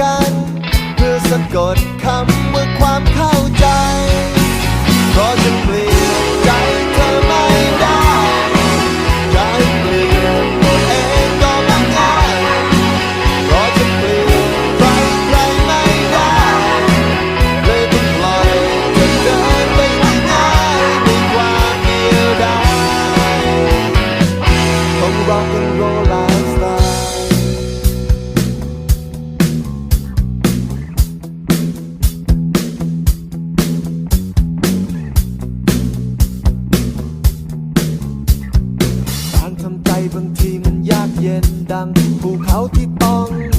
กัน เพื่อสะกดคำว่าความเข้าใจ เพราะฉันเปลี่ยนใจเธอไม่ได้ใจเปลี่ยนเองก็ไม่ง่ายเพราะฉันเปลี่ยนใครใครไม่ได้เลยต้องลอยเธเดินไปง่ายๆในควาเดียวดายองรักกันโรลา บางทีมันยากเย็นดังภูเขาที่ต้อง